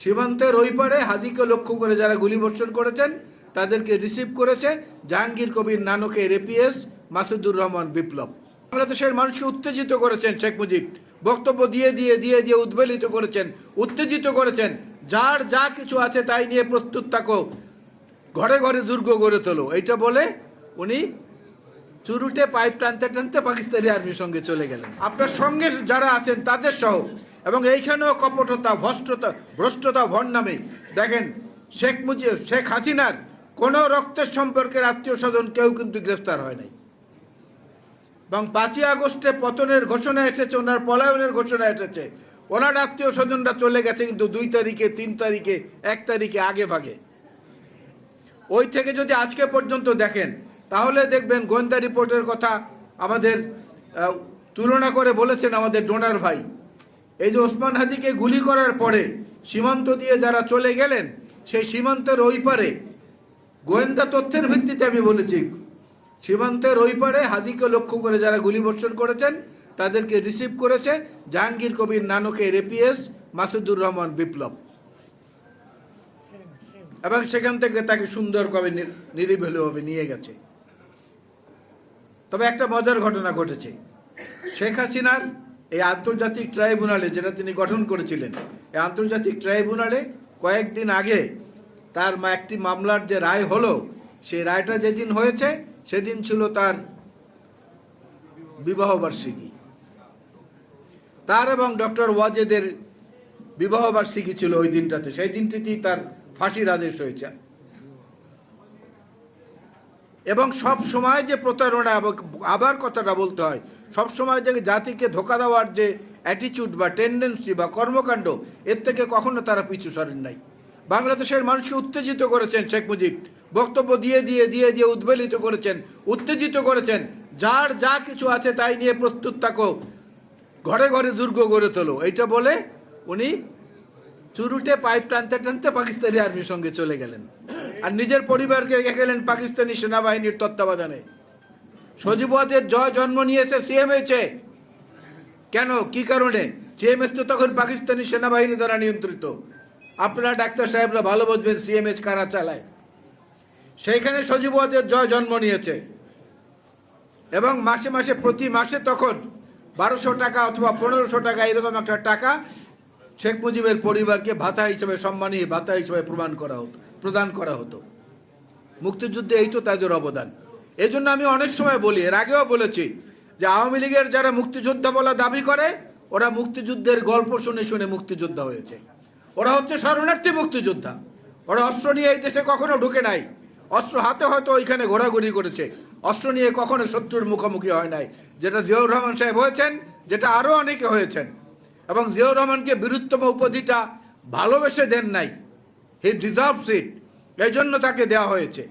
সীমান্তের ওই পারে হাদিকে লক্ষ্য করে যারা গুলিবর্ষণ করেছেন, তাদেরকে রিসিভ করেছে জাহাঙ্গীর কবির নানকে এপিএস মাসুদুর রহমান বিপ্লব। বাংলাদেশের মানুষকে উত্তেজিত করেছেন শেখ মুজিব। বক্তব্য দিয়ে দিয়ে দিয়ে দিয়ে উদ্বেলিত করেছেন, উত্তেজিত করেছেন। যার যা কিছু আছে তাই নিয়ে প্রস্তুত থাকো। ঘরে ঘরে দুর্গ গড়ে তোলো। এইটা বলে উনি চুরুটে পাইপ টানতে টানতে পাকিস্তানি আর্মির সঙ্গে চলে গেলেন। আপনার সঙ্গে যারা আছেন, তাদের সহ। এবং এইখানেও কপটতা ভ্রষ্টতা ভ্রষ্টতা ভর নামে দেখেন, শেখ মুজিব, শেখ হাসিনার কোনো রক্তের সম্পর্কের আত্মীয় স্বজন কেউ কিন্তু গ্রেফতার হয় নাই। এবং পাঁচই আগস্টে পতনের ঘোষণা এসেছে, ওনার পলায়নের ঘোষণা এসেছে। ওনার আত্মীয় স্বজনরা চলে গেছে কিন্তু দুই তারিখে, তিন তারিখে, এক তারিখে, আগে ভাগে। ওই থেকে যদি আজকে পর্যন্ত দেখেন তাহলে দেখবেন গোয়েন্দা রিপোর্টের কথা আমাদের তুলনা করে বলেছেন আমাদের ডোনার ভাই। এই যে ওসমান হাজিকে গুলি করার পরে সীমান্ত দিয়ে যারা চলে গেলেন, সেই সীমান্তের ওই পারে, গোয়েন্দা তথ্যের ভিত্তিতে আমি বলেছি, সীমান্তের ওই পারে হাদিকে লক্ষ্য করে যারা গুলিবর্ষণ করেছেন, তাদেরকে রিসিভ করেছে জাহাঙ্গীর কবির নানকের এপিএস মাসুদুর রহমান বিপ্লব। এবং সেখান থেকে তাকে সুন্দরভাবে নি- নিরিবিলিভাবে নিয়ে গেছে। তবে একটা মজার ঘটনা ঘটেছে। শেখ হাসিনার এই আন্তর্জাতিক ট্রাইব্যুনালে যেটা তিনি গঠন করেছিলেন, এই আন্তর্জাতিক ট্রাইব্যুনালে কয়েকদিন আগে তার একটি মামলার যে রায় হলো, সেই রায়টা যেদিন হয়েছে, সেদিন ছিল তার বিবাহবার্ষিকী তার এবং ডক্টর ওয়াজেদের বিবাহবার্ষিকী ছিল ওই দিনটাতে, সেই দিনটিতেই তার ফাঁসির আদেশ হয়েছে। এবং সব সময় যে প্রতারণা আবার কথাটা বলতে হয়, সব সময় যে জাতিকে ধোকা দেওয়ার যে অ্যাটিচিউড বা টেন্ডেন্সি বা কর্মকাণ্ড, এর থেকে কখনো তারা পিছু সরেন নাই। বাংলাদেশের মানুষকে উত্তেজিত করেছেন শেখ মুজিব, বক্তব্য দিয়ে দিয়ে দিয়ে দিয়ে উদ্বেলিত করেছেন, উত্তেজিত করেছেন, যার যা কিছু আছে তাই নিয়ে প্রস্তুত থাকো, ঘরে ঘরে দুর্গ গড়ে তোলো। এইটা বলে উনি চুরুটে পাইপ টানতে টানতে পাকিস্তানি আর্মির সঙ্গে চলে গেলেন। আর নিজের পরিবারকে গেলেন পাকিস্তানি সেনাবাহিনীর তত্ত্বাবধানে। সজীবদের জয় জন্ম নিয়েছে সিএমএচে কেন? কি কারণে? সিএমএস তো তখন পাকিস্তানি সেনাবাহিনী দ্বারা নিয়ন্ত্রিত। আপনারা ডাক্তার সাহেবরা ভালো বুঝবেন সিএমএচ কারা চালায়। সেইখানে সজীবদের জয় জন্ম নিয়েছে। এবং মাসে মাসে, প্রতি মাসে তখন বারোশো টাকা অথবা পনেরোশো টাকা এরকম একটা টাকা শেখ মুজিবের পরিবারকে ভাতা হিসেবে, সম্মানী ভাতা হিসেবে প্রমাণ করা হতো। প্রদান করা হতো। মুক্তিযুদ্ধে এই তো তাদের অবদান। এই জন্য আমি অনেক সময় বলি, এর আগেও বলেছি যে আওয়ামী লীগের যারা মুক্তিযোদ্ধা বলা দাবি করে, ওরা মুক্তিযুদ্ধের গল্প শুনে শুনে মুক্তিযোদ্ধা হয়েছে। ওরা হচ্ছে শরণার্থী মুক্তিযোদ্ধা। ওরা অস্ত্র নিয়ে এই দেশে কখনো ঢুকে নাই। অস্ত্র হাতে হয়তো ওইখানে ঘোরাঘুরি করেছে। অস্ত্র নিয়ে কখনো শত্রুর মুখোমুখি হয় নাই। যেটা জিয়াউর রহমান সাহেব হয়েছেন, যেটা আরও অনেকে হয়েছেন। এবং জিয়াউর রহমানকে বীরুত্তম উপাধিটা ভালোবেসে দেন নাই। হি ডিজার্ভস ইট এই জন্য তাকে দেওয়া হয়েছে।